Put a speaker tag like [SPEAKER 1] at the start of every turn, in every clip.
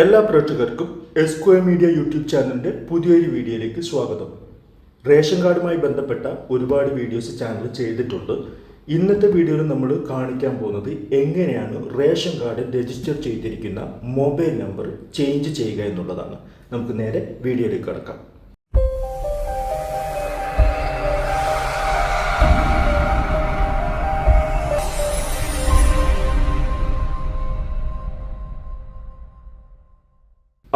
[SPEAKER 1] എല്ലാ പ്രേക്ഷകർക്കും S square media YouTube ചാനലിന്റെ പുതിയൊരു വീഡിയോയിലേക്ക് സ്വാഗതം. റേഷൻ കാർഡുമായി ബന്ധപ്പെട്ട ഒരുപാട് വീഡിയോസ് ചാനൽ ചെയ്തിട്ടുണ്ട്. ഇന്നത്തെ വീഡിയോയിൽ നമ്മൾ കാണിക്കാൻ പോകുന്നത് എങ്ങനെയാണ് റേഷൻ കാർഡ് രജിസ്റ്റർ ചെയ്തിരിക്കുന്ന മൊബൈൽ നമ്പർ ചേഞ്ച് ചെയ്യുക എന്നുള്ളതാണ്. നമുക്ക് നേരെ വീഡിയോയിലേക്ക് കടക്കാം.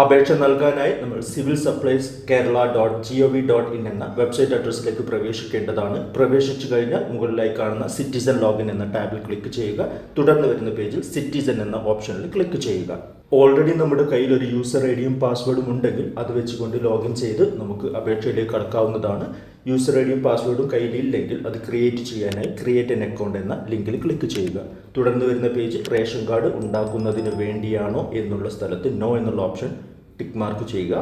[SPEAKER 1] അപേക്ഷ നൽകാനായി നമ്മൾ civil supplies Kerala dot G O V dot in എന്ന വെബ്സൈറ്റ് അഡ്രസ്സിലേക്ക് പ്രവേശിക്കേണ്ടതാണ്. പ്രവേശിച്ചു കഴിഞ്ഞാൽ മുകളിലായി കാണുന്ന സിറ്റിസൺ ലോഗിൻ എന്ന ടാബിൽ ക്ലിക്ക് ചെയ്യുക. തുടർന്ന് വരുന്ന പേജിൽ സിറ്റിസൺ എന്ന ഓപ്ഷനിൽ ക്ലിക്ക് ചെയ്യുക. ഓൾറെഡി നമ്മുടെ കയ്യിൽ ഒരു യൂസർ ഐ ഡിയും പാസ്വേഡും ഉണ്ടെങ്കിൽ അത് വെച്ചുകൊണ്ട് ലോഗിൻ ചെയ്ത് നമുക്ക് അപേക്ഷയിലേക്ക് കടക്കാവുന്നതാണ് യൂസർ ഐ ഡിയും പാസ്വേഡും കയ്യിലില്ലെങ്കിൽ അത് ക്രിയേറ്റ് ചെയ്യാനായി ക്രിയേറ്റ് എൻ അക്കൗണ്ട് എന്ന ലിങ്കിൽ ക്ലിക്ക് ചെയ്യുക. തുടർന്ന് വരുന്ന പേജ് റേഷൻ കാർഡ് ഉണ്ടാക്കുന്നതിന് വേണ്ടിയാണോ എന്നുള്ള സ്ഥലത്ത് നോ എന്നുള്ള ഓപ്ഷൻ ടിക്ക് മാർക്ക് ചെയ്യുക.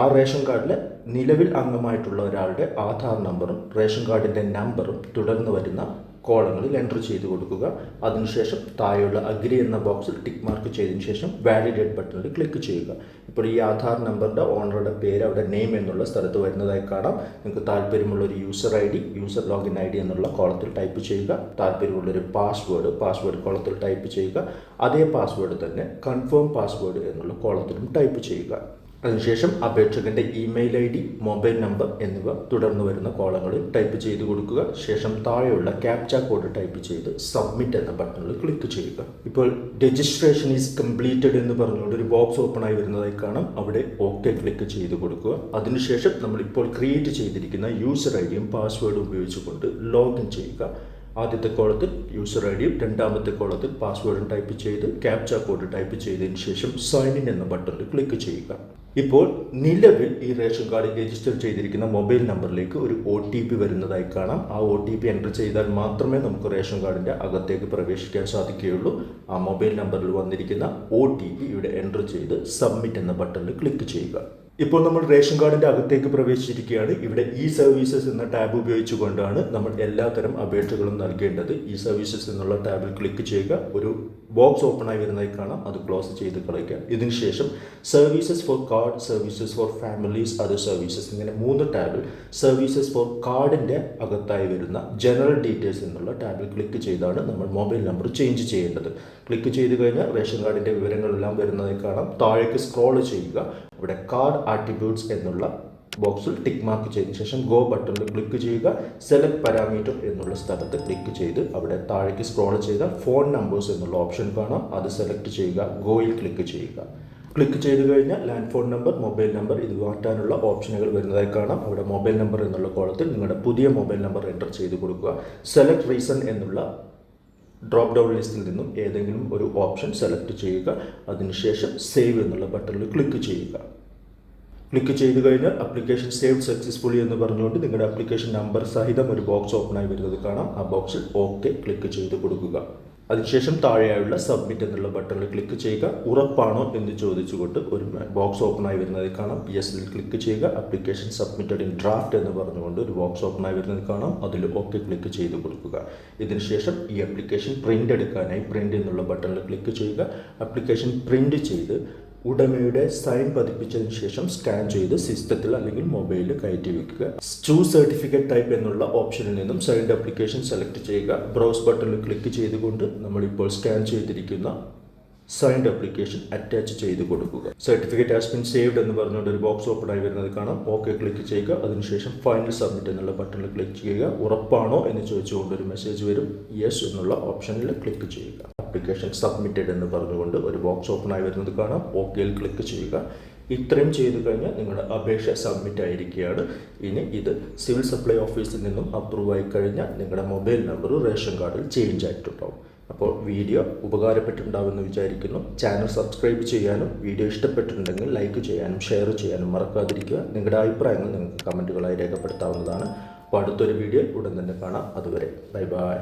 [SPEAKER 1] ആ റേഷൻ കാർഡിലെ നിലവിൽ അംഗമായിട്ടുള്ള ഒരാളുടെ ആധാർ നമ്പറും റേഷൻ കാർഡിന്റെ നമ്പറും തുടർന്ന് വരുന്ന കോളങ്ങളിൽ എന്റർ ചെയ്ത് കൊടുക്കുക. അതിനുശേഷം താഴെയുള്ള അഗ്രി എന്ന ബോക്സിൽ ടിക്ക് മാർക്ക് ചെയ്തതിന് ശേഷം വാലിഡേറ്റ് ബട്ടണിൽ ക്ലിക്ക് ചെയ്യുക. ഇപ്പോൾ ഈ ആധാർ നമ്പറിന്റെ ഓണറുടെ പേര് അവിടെ നെയിം എന്നുള്ള സ്ഥലത്ത് വരുന്നതായി കാണാം. നിങ്ങൾക്ക് താല്പര്യമുള്ള ഒരു user I D user login I D എന്നുള്ള കോളത്തിൽ ടൈപ്പ് ചെയ്യുക. താല്പര്യമുള്ളൊരു പാസ്വേഡ് പാസ്വേഡ് കോളത്തിൽ ടൈപ്പ് ചെയ്യുക. അതേ പാസ്വേഡ് തന്നെ കൺഫേം പാസ്വേഡ് എന്നുള്ള കോളത്തിലും ടൈപ്പ് ചെയ്യുക. അതിനുശേഷം അപേക്ഷകന്റെ email I D mobile number എന്നിവ തുടർന്ന് വരുന്ന കോളങ്ങളിൽ ടൈപ്പ് ചെയ്ത് കൊടുക്കുക. ശേഷം താഴെയുള്ള ക്യാപ്ച കോഡ് ടൈപ്പ് ചെയ്ത് സബ്മിറ്റ് എന്ന ബട്ടണിൽ ക്ലിക്ക് ചെയ്യുക. ഇപ്പോൾ രജിസ്ട്രേഷൻ ഈസ് കംപ്ലീറ്റഡ് എന്ന് പറഞ്ഞുകൊണ്ട് ഒരു ബോക്സ് ഓപ്പൺ ആയി വരുന്നതായി കാണാം. അവിടെ ഓക്കെ ക്ലിക്ക് ചെയ്ത് കൊടുക്കുക. അതിനുശേഷം നമ്മൾ ഇപ്പോൾ ക്രിയേറ്റ് ചെയ്തിരിക്കുന്ന യൂസർ ഐ ഡിയും പാസ്വേഡും ഉപയോഗിച്ചുകൊണ്ട് ലോഗിൻ ചെയ്യുക. ആദ്യത്തെ കോളത്തിൽ യൂസർ ഐ ഡിയും രണ്ടാമത്തെ കോളത്തിൽ പാസ്വേഡും ടൈപ്പ് ചെയ്ത് ക്യാപ്ച കോഡ് ടൈപ്പ് ചെയ്തതിന് ശേഷം സൈൻ ഇൻ എന്ന ബട്ടണിൽ ക്ലിക്ക് ചെയ്യുക. ഇപ്പോൾ നിലവിൽ ഈ റേഷൻ കാർഡ് രജിസ്റ്റർ ചെയ്തിരിക്കുന്ന മൊബൈൽ നമ്പറിലേക്ക് ഒരു ഒ ടി പി വരുന്നതായി കാണാം. ആ ഒ ടി പി എന്റർ ചെയ്താൽ മാത്രമേ നമുക്ക് റേഷൻ കാർഡിന്റെ അകത്തേക്ക് പ്രവേശിക്കാൻ സാധിക്കുകയുള്ളൂ. ആ മൊബൈൽ നമ്പറിൽ വന്നിരിക്കുന്ന ഒ ടി പി ഇവിടെ എന്റർ ചെയ്ത് സബ്മിറ്റ് എന്ന ബട്ടണിൽ ക്ലിക്ക് ചെയ്യുക. ഇപ്പോൾ നമ്മൾ റേഷൻ കാർഡിന്റെ അകത്തേക്ക് പ്രവേശിച്ചിരിക്കുകയാണ്. ഇവിടെ ഇ സർവീസസ് എന്ന ടാബ് ഉപയോഗിച്ചുകൊണ്ടാണ് നമ്മൾ എല്ലാത്തരം അപേക്ഷകളും നൽകേണ്ടത്. ഇ സർവീസസ് എന്നുള്ള ടാബിൽ ക്ലിക്ക് ചെയ്യുക. ഒരു ബോക്സ് ഓപ്പൺ ആയി വരുന്നതായി കാണാം. അത് ക്ലോസ് ചെയ്ത് കളയുക. ഇതിനുശേഷം services for card services for families other services ഇങ്ങനെ മൂന്ന് ടാബിൽ സർവീസസ് ഫോർ കാർഡിന്റെ അകത്തായി വരുന്ന ജനറൽ ഡീറ്റെയിൽസ് എന്നുള്ള ടാബിൽ ക്ലിക്ക് ചെയ്താണ് നമ്മൾ മൊബൈൽ നമ്പർ ചേഞ്ച് ചെയ്യേണ്ടത്. ക്ലിക്ക് ചെയ്ത് കഴിഞ്ഞാൽ റേഷൻ കാർഡിന്റെ വിവരങ്ങളെല്ലാം വരുന്നതായി കാണാം. താഴേക്ക് സ്ക്രോൾ ചെയ്യുക. ഇവിടെ കാർഡ് ആട്രിബ്യൂട്ട്സ് എന്നുള്ള ബോക്സിൽ ടിക്ക് മാർക്ക് ചെയ്തതിനു ശേഷം ഗോ ബട്ടണിൽ ക്ലിക്ക് ചെയ്യുക. സെലക്ട് പാരാമീറ്റർ എന്നുള്ള സ്ഥലത്ത് ക്ലിക്ക് ചെയ്ത് അവിടെ താഴേക്ക് സ്ക്രോൾ ചെയ്താൽ ഫോൺ നമ്പേഴ്സ് എന്നുള്ള ഓപ്ഷൻ കാണാം. അത് സെലക്ട് ചെയ്യുക. ഗോയിൽ ക്ലിക്ക് ചെയ്യുക. ക്ലിക്ക് ചെയ്ത് കഴിഞ്ഞാൽ land phone number mobile number ഇത് മാറ്റാനുള്ള ഓപ്ഷനുകൾ വരുന്നതായി കാണാം. അവിടെ മൊബൈൽ നമ്പർ എന്നുള്ള കോളത്തിൽ നിങ്ങളുടെ പുതിയ മൊബൈൽ നമ്പർ എന്റർ ചെയ്ത് കൊടുക്കുക. സെലക്ട് റീസൺ എന്നുള്ള ഡ്രോപ്പ് ഡൗൺ ലിസ്റ്റിൽ നിന്നും ഏതെങ്കിലും ഒരു ഓപ്ഷൻ സെലക്ട് ചെയ്യുക അതിനുശേഷം സേവ് എന്നുള്ള ബട്ടണിൽ ക്ലിക്ക് ചെയ്യുക. ക്ലിക്ക് ചെയ്ത് കഴിഞ്ഞാൽ അപ്ലിക്കേഷൻ സേവ് സക്സസ്ഫുള്ളി എന്ന് പറഞ്ഞുകൊണ്ട് നിങ്ങളുടെ അപ്ലിക്കേഷൻ നമ്പർ സഹിതം ഒരു ബോക്സ് ഓപ്പൺ ആയി വരുന്നത് കാണാം. ആ ബോക്സിൽ ഓക്കെ ക്ലിക്ക് ചെയ്ത് കൊടുക്കുക. അതിനുശേഷം താഴെയായുള്ള സബ്മിറ്റ് എന്നുള്ള ബട്ടണിൽ ക്ലിക്ക് ചെയ്യുക. ഉറപ്പാണോ എന്ന് ചോദിച്ചുകൊണ്ട് ഒരു ബോക്സ് ഓപ്പൺ ആയി വരുന്നത് കാണാം. യെസിൽ ക്ലിക്ക് ചെയ്യുക. അപ്ലിക്കേഷൻ സബ്മിറ്റഡ് ഇൻ ഡ്രാഫ്റ്റ് എന്ന് പറഞ്ഞുകൊണ്ട് ഒരു ബോക്സ് ഓപ്പൺ ആയി വരുന്നത് കാണാം. അതിൽ ഓക്കെ ക്ലിക്ക് ചെയ്ത് കൊടുക്കുക. ഇതിനുശേഷം ഈ ആപ്ലിക്കേഷൻ പ്രിന്റ് എടുക്കാനായി പ്രിന്റ് എന്നുള്ള ബട്ടണിൽ ക്ലിക്ക് ചെയ്യുക. ആപ്ലിക്കേഷൻ പ്രിന്റ് ചെയ്ത് ഉടമയുടെ സൈൻ പതിപ്പിച്ചതിന് ശേഷം സ്കാൻ ചെയ്ത് സിസ്റ്റത്തിൽ അല്ലെങ്കിൽ മൊബൈലിൽ കയറ്റി വെക്കുക. ചൂസ് സർട്ടിഫിക്കറ്റ് ടൈപ്പ് എന്നുള്ള ഓപ്ഷനിൽ നിന്നും സൈൻഡ് അപ്ലിക്കേഷൻ സെലക്ട് ചെയ്യുക. ബ്രൗസ് ബട്ടണിൽ ക്ലിക്ക് ചെയ്തുകൊണ്ട് നമ്മളിപ്പോൾ സ്കാൻ ചെയ്തിരിക്കുന്ന സൈൻഡ് അപ്ലിക്കേഷൻ അറ്റാച്ച് ചെയ്ത് കൊടുക്കുക. സർട്ടിഫിക്കറ്റ് ഹാസ് ബിൻ സേവ്ഡ് എന്ന് പറഞ്ഞുകൊണ്ട് ഒരു ബോക്സ് ഓപ്പൺ ആയി വരുന്നത് കാണാം. ഓക്കെ ക്ലിക്ക് ചെയ്യുക. അതിനുശേഷം ഫൈനൽ സബ്മിറ്റ് എന്നുള്ള ബട്ടണിൽ ക്ലിക്ക് ചെയ്യുക. ഉറപ്പാണോ എന്ന് ചോദിച്ചുകൊണ്ട് ഒരു മെസ്സേജ് വരും. യെസ് എന്നുള്ള ഓപ്ഷനിൽ ക്ലിക്ക് ചെയ്യുക. ആപ്ലിക്കേഷൻ സബ്മിറ്റഡ് എന്ന് പറഞ്ഞുകൊണ്ട് ഒരു ബോക്സ് ഓപ്പൺ ആയി വരുന്നത് കാണാം. ഓക്കെയിൽ ക്ലിക്ക് ചെയ്യുക. ഇത്രയും ചെയ്തു കഴിഞ്ഞാൽ നിങ്ങളുടെ അപേക്ഷ സബ്മിറ്റ് ആയിരിക്കുകയാണ്. ഇനി ഇത് സിവിൽ സപ്ലൈ ഓഫീസിൽ നിന്നും അപ്രൂവ് ആയി കഴിഞ്ഞാൽ നിങ്ങളുടെ മൊബൈൽ നമ്പർ റേഷൻ കാർഡിൽ ചേഞ്ച് ആയിട്ടുണ്ടാവും. അപ്പോൾ വീഡിയോ ഉപകാരപ്പെട്ടിട്ടുണ്ടാവുമെന്ന് വിചാരിക്കുന്നു. ചാനൽ സബ്സ്ക്രൈബ് ചെയ്യാനും വീഡിയോ ഇഷ്ടപ്പെട്ടിട്ടുണ്ടെങ്കിൽ ലൈക്ക് ചെയ്യാനും ഷെയർ ചെയ്യാനും മറക്കാതിരിക്കുക. നിങ്ങളുടെ അഭിപ്രായങ്ങൾ നിങ്ങൾക്ക് കമന്റുകളായി രേഖപ്പെടുത്താവുന്നതാണ്. അപ്പോൾ അടുത്തൊരു വീഡിയോ ഉടൻ തന്നെ കാണാം. അതുവരെ ബൈ ബൈ